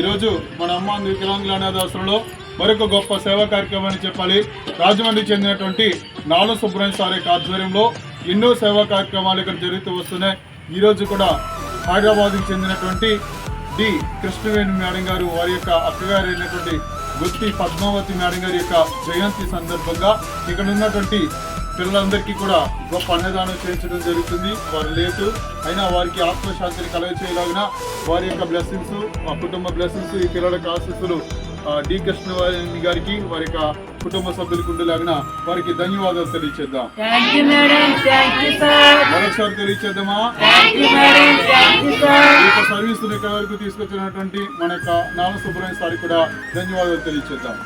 ఈరోజు మన అమ్మ వికలాంగుల అనాథాశ్రమంలో మరొక గొప్ప సేవా కార్యక్రమాన్ని చెప్పాలి. రాజమండ్రి చెందినటువంటి నాలుగు సుబ్రహ్మణ్య సార్ యొక్క ఆధ్వర్యంలో ఎన్నో సేవా కార్యక్రమాలు ఇక్కడ జరుగుతూ వస్తున్నాయి. ఈరోజు కూడా హైదరాబాద్కి చెందినటువంటి డి కృష్ణవేణి మేడం గారు వారి యొక్క అక్కగారు అయినటువంటి గుత్తి పద్మావతి మేడం గారి యొక్క జయంతి సందర్భంగా ఇక్కడ ఉన్నటువంటి పిల్లలందరికీ కూడా గొప్ప అన్నదానం చేయించడం జరుగుతుంది. వారు లేటు అయినా వారికి ఆత్మశాంతిని కలగచేయలాగిన వారి యొక్క బ్లెస్సింగ్స్ ఆ కుటుంబ బ్లెస్సింగ్స్ ఈ పిల్లలకు ఆశీస్సులు డి. కృష్ణవేణి గారికి వారి యొక్క కుటుంబ సభ్యులకు ఉండేలాగిన వారికి ధన్యవాదాలు తెలియచేద్దాం. మరొకసారి తెలియచేద్దామా? యొక్క సర్వీస్ వరకు తీసుకొచ్చినటువంటి మన యొక్క నామ సుబ్రహ్మణ్య సారి కూడా ధన్యవాదాలు తెలియచేద్దాం.